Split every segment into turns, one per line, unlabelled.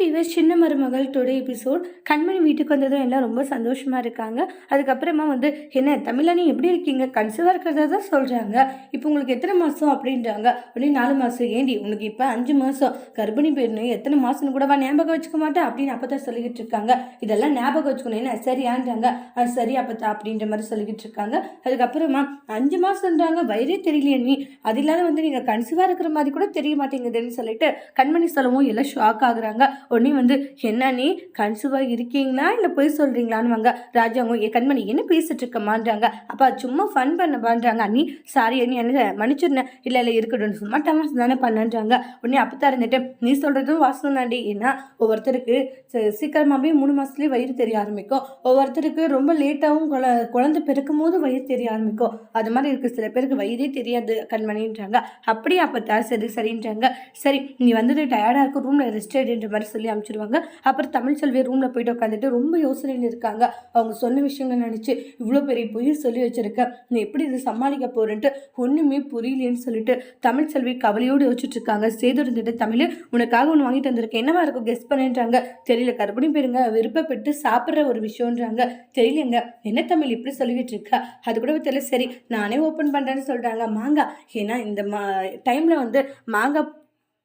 Viewer சின்ன மருமகள் today episode கண்மணி வீட்டுக்கு வந்ததும் எல்லாம் ரொம்ப சந்தோஷமாக இருக்காங்க. அதுக்கப்புறமா வந்து என்ன தமிழனி எப்படி இருக்கீங்க? கன்சிவாக இருக்கிறதா தான் சொல்கிறாங்க இப்போ உங்களுக்கு எத்தனை மாதம் அப்படின்றாங்க. உடனே நாலு மாதம் ஏண்டி உனக்கு இப்போ அஞ்சு மாதம் கர்ப்பிணி பெண்ணு எத்தனை மாதம்னு கூட வா ஞாபகம் வச்சுக்க மாட்டேன். அப்படின்னு அப்போ தான் சொல்லிக்கிட்டு இருக்காங்க. இதெல்லாம் ஞாபகம் வச்சுக்கணும். என்ன சரியான்றாங்க. அது சரி அப்பத்தா அப்படின்ற மாதிரி சொல்லிக்கிட்டு இருக்காங்க. அதுக்கப்புறமா அஞ்சு மாதம்ன்றாங்க வயிறே தெரியலையே நீ. அது இல்லாத வந்து நீங்கள் கன்சீவாக இருக்கிற மாதிரி கூட தெரிய மாட்டேங்குதுன்னு சொல்லிட்டு கண்மணி சொல்லவும் எல்லாம் ஷாக் ஆகுறாங்க. உடனே வந்து என்ன நீ கன்சீவாக இருக்கீங்களா? இல்லை போய் சொல்கிறீங்களான்னு வாங்க ராஜாவும் என் கண்மணி என்ன பேசிட்டு இருக்கமான்றாங்க அப்பா சும்மா ஃபன் பண்ணப்பான்றாங்க நீ அண்ணி சாரி நீ என்ன மன்னிச்சிருந்தேன் இல்லை இல்லை இருக்கட்டும் சும்மா டமாஸ் தானே பண்ணன்றாங்க. உடனே அப்போ இருந்துட்டு நீ சொல்கிறதும் வாசனம் தாண்டி. ஏன்னா ஒவ்வொருத்தருக்கு ச- மூணு மாதத்துலேயே வயிறு தெரிய ஆரம்பிக்கும். ஒவ்வொருத்தருக்கு ரொம்ப லேட்டாகவும் குழ குழந்தை பிறக்கும் போது வயிறு தெரிய ஆரம்பிக்கும். அது மாதிரி இருக்குது சில பேருக்கு வயிறே தெரியாது கண்மணின்றாங்க. அப்படியே அப்போ சரி சரின்றாங்க. சரி நீ வந்துட்டு டயர்டாக இருக்கும் ரூமில் ரெஸ்ட் எடுன்ற மாதிரி சொல்லி சொல்லி அனுப்பிச்சிடுவாங்க அப்புறம் தமிழ் செல்வி ரூமில் போயிட்டு உட்காந்துட்டு ரொம்ப யோசனையில் இருக்காங்க. அவங்க சொன்ன விஷயங்கள் நினச்சி இவ்வளோ பெரிய பொய் சொல்லி வச்சுருக்கேன் நீ எப்படி இதை சமாளிக்க போறேன்ட்டு ஒன்றுமே புரியலையேன்னு சொல்லிட்டு தமிழ் செல்வி கவலையோடு யோசிச்சுட்டு இருக்காங்க. சேது இருந்துட்டு தமிழ் உனக்காக ஒன்று வாங்கிட்டு வந்திருக்கேன். என்னவா இருக்கும் கெஸ் பண்ணுன்றாங்க. தெரியல கர்ப்பிணி பேருங்க விருப்பப்பட்டு சாப்பிட்ற ஒரு விஷயன்றாங்க தெரியலங்க. என்ன தமிழ் இப்படி சொல்லிக்கிட்டு இருக்கா? அது கூட தெரியல. சரி நானே ஓப்பன் பண்ணுறேன்னு சொல்கிறாங்க மாங்காய் ஏன்னா இந்த மா டைமில் வந்து மாங்காய்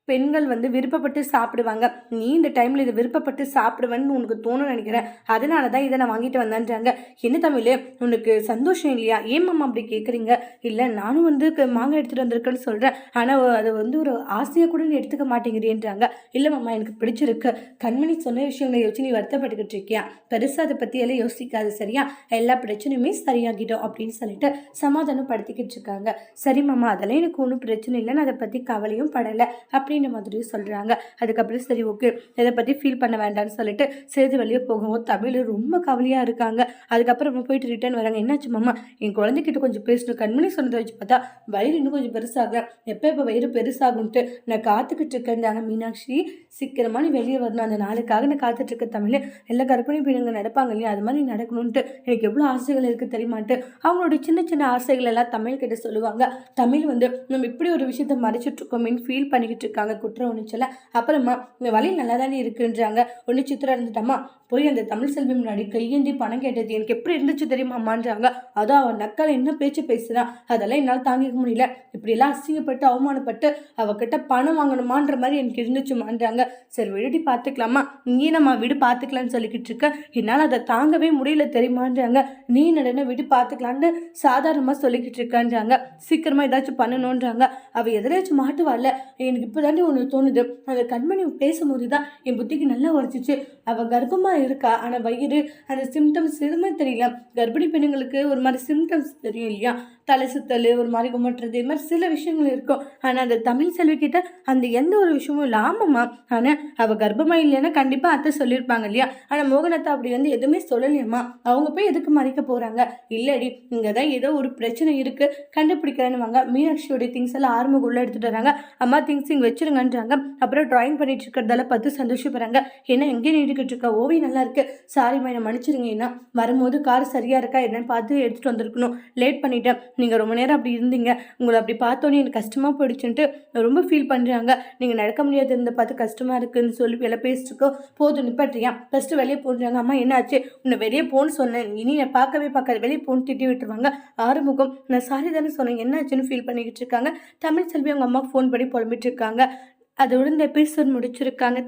பெண்கள் வந்து விருப்பப்பட்டு சாப்பிடுவாங்க. நீ இந்த டைமில் இதை விருப்பப்பட்டு சாப்பிடுவேன்னு உனக்கு தோணும்னு நினைக்கிறேன். அதனால தான் இதை நான் வாங்கிட்டு வந்தேன்றாங்க. என்ன தமிழ் உனக்கு சந்தோஷம் இல்லையா? ஏன் அப்படி கேட்குறீங்க இல்லை நானும் வந்து மாங்காய் எடுத்துகிட்டு வந்திருக்கேன்னு சொல்கிறேன் ஆனால் அது வந்து ஒரு ஆசையாக கூட நீ எடுத்துக்க மாட்டேங்கிறேன்றாங்க. இல்லை மாமா எனக்கு பிடிச்சிருக்கு. கண்மணி சொன்ன விஷயங்களை யோசிச்சு நீ வருத்தப்பட்டுக்கிட்டு இருக்கியா? பெருசாக அதை பற்றி எல்லாம் யோசிக்காது சரியா? எல்லா பிரச்சனையுமே சரியாகிட்டோம் அப்படின்னு சொல்லிட்டு சமாதானப்படுத்திக்கிட்டு இருக்காங்க. சரி மாமா அதெல்லாம் எனக்கு ஒன்றும் பிரச்சனை இல்லை. நான் அதை பற்றி கவலையும் படலை. அப்படி அப்படின்ற மாதிரியும் சொல்கிறாங்க அதுக்கப்புறம் சரி ஓகே. இதை பற்றி ஃபீல் பண்ண வேண்டாம்னு சொல்லிட்டு சேது வெளியே போகும்போது தமிழ் ரொம்ப கவலையாக இருக்காங்க. அதுக்கப்புறம் போயிட்டு ரிட்டர்ன் வராங்க. என்னாச்சு மாமா? என் குழந்தைகிட்ட கொஞ்சம் பேசணும். கண்மணி சொன்னதை வச்சு பார்த்தா வயிறு இன்னும் கொஞ்சம் பெருசாக. எப்போ எப்போ வயிறு பெருசாகும்ட்டு நான் காத்துக்கிட்டு இருக்கேன்டாங்க மீனாட்சி. சீக்கிரமாக நீ வெளியே வரணும். அந்த நாளுக்காக நான் காத்துட்டு இருக்க தமிழ். எல்லா கர்ப்பிணி பிள்ளைங்க நடப்பாங்க இல்லையா? அது மாதிரி நடக்கணும்ன்ட்டு எனக்கு எவ்வளோ ஆசைகள் இருக்குது தெரியுமான்ட்டு அவங்களோட சின்ன சின்ன ஆசைகள் எல்லாம் தமிழ் கிட்ட சொல்லுவாங்க. தமிழ் வந்து நம்ம இப்படி ஒரு விஷயத்த மறைச்சிட்டு இருக்கோமேன்னு ஃபீல் பண்ணிக்கிட்டு இருக்காங்க. குற்ற உணர்ச்சல அப்புறமா இந்த வழி நல்லா தானே இருக்குன்றாங்க. ஒன்று சித்திரம் இருந்துட்டம்மா போய் அந்த தமிழ் செல்வி முன்னாடி கையேந்தி பணம் கேட்டது எனக்கு எப்படி இருந்துச்சு தெரியுமாமான்றாங்க அதான் அவன் நக்கால் என்ன பேச்சு பேசுனா அதெல்லாம் என்னால் தாங்கிக்க முடியல. இப்படியெல்லாம் அசிங்கப்பட்டு அவமானப்பட்டு அவகிட்ட பணம் வாங்கணுமான்ற மாதிரி எனக்கு இருந்துச்சுமான்றாங்க. சரி விடுடி பார்த்துக்கலாமா நீ நம்ம வீடு பார்த்துக்கலாம்னு சொல்லிக்கிட்டு இருக்க. என்னால் அதை தாங்கவே முடியல தெரியுமான்றாங்க. நீ நடன வீடு பார்த்துக்கலான்னு சாதாரணமாக சொல்லிக்கிட்டு இருக்கான்றாங்க. சீக்கிரமாக ஏதாச்சும் பண்ணணுன்றாங்க. அவள் எதிராச்சும் மாட்டுவாள் எனக்கு இப்போ மாதிரி ஒன்று தோணுது. அந்த கண்மணி பேசும்போது தான் என் புத்திக்கு நல்லா உரைச்சிச்சு. அவள் கர்ப்பமாக இருக்கா? ஆனால் வயிறு அந்த சிம்டம்ஸ் எதுவுமே தெரியல. கர்ப்பிணி பெண்ணுங்களுக்கு ஒரு மாதிரி சிம்டம்ஸ் தெரியும் இல்லையா? தலை சுத்தல் ஒரு மாதிரி குமட்டுறது இது மாதிரி சில விஷயங்கள் இருக்கும். ஆனால் அந்த தமிழ் செல்வி கிட்ட அந்த எந்த ஒரு விஷயமும் இல்லை ஆமாம்மா ஆனால் அவள் கர்ப்பமாக இல்லைன்னா கண்டிப்பாக அத்தை சொல்லியிருப்பாங்க இல்லையா? ஆனால் மோகனத்தை அப்படி வந்து எதுவுமே சொல்லலையம்மா. அவங்க போய் எதுக்கு மறைக்க போகிறாங்க இல்லடி இங்கே தான் ஏதோ ஒரு பிரச்சனை இருக்குது கண்டுபிடிக்கிறேன்னு வாங்க மீனாட்சியோடைய திங்ஸ் எல்லாம் ஆர்முக்குள்ளே எடுத்துகிட்டு எடுத்துட்டு வராங்க. அம்மா திங்ஸ் இங்கே வச்சு வச்சிருங்கன்றாங்க அப்புறம் ட்ராயிங் பண்ணிட்டு இருக்கிறதால பார்த்து சந்தோஷப்படுறாங்க. ஏன்னா எங்கே நின்றுக்கிட்டு இருக்கா ஓவியம் நல்லா இருக்கு. சாரிம்மா என்னை மன்னிச்சிருங்க ஏன்னா வரும்போது கார் சரியா இருக்கா என்னன்னு பார்த்து எடுத்துட்டு வந்திருக்கணும். லேட் பண்ணிட்டேன். நீங்கள் ரொம்ப நேரம் அப்படி இருந்தீங்க. உங்களை அப்படி பார்த்தோன்னே எனக்கு கஷ்டமாக போயிடுச்சுன்ட்டு ரொம்ப ஃபீல் பண்ணுறாங்க நீங்கள் நடக்க முடியாது இருந்த பார்த்து கஷ்டமாக இருக்குன்னு சொல்லி எல்லாம் பேசிட்டுருக்கோ போதும் நிப்பாட்டியா? ஃபஸ்ட்டு வெளியே போடுறாங்க அம்மா என்னாச்சு? உன்னை வெளியே போன்னு சொன்னேன். இனி நான் பார்க்கவே பார்க்காது. வெளியே போன்னு திட்டி விட்டுருவாங்க. ஆறுமுகம் நான் சாரி தானே சொன்னேன். என்னாச்சுன்னு ஃபீல் பண்ணிக்கிட்டு இருக்காங்க. தமிழ் செல்வி அவங்க அம்மாவுக்கு ஃபோன் பண்ணி புலம்பிட்டு இருக்காங்க. அதோட இந்த எபிசோட் முடிச்சிருக்காங்க.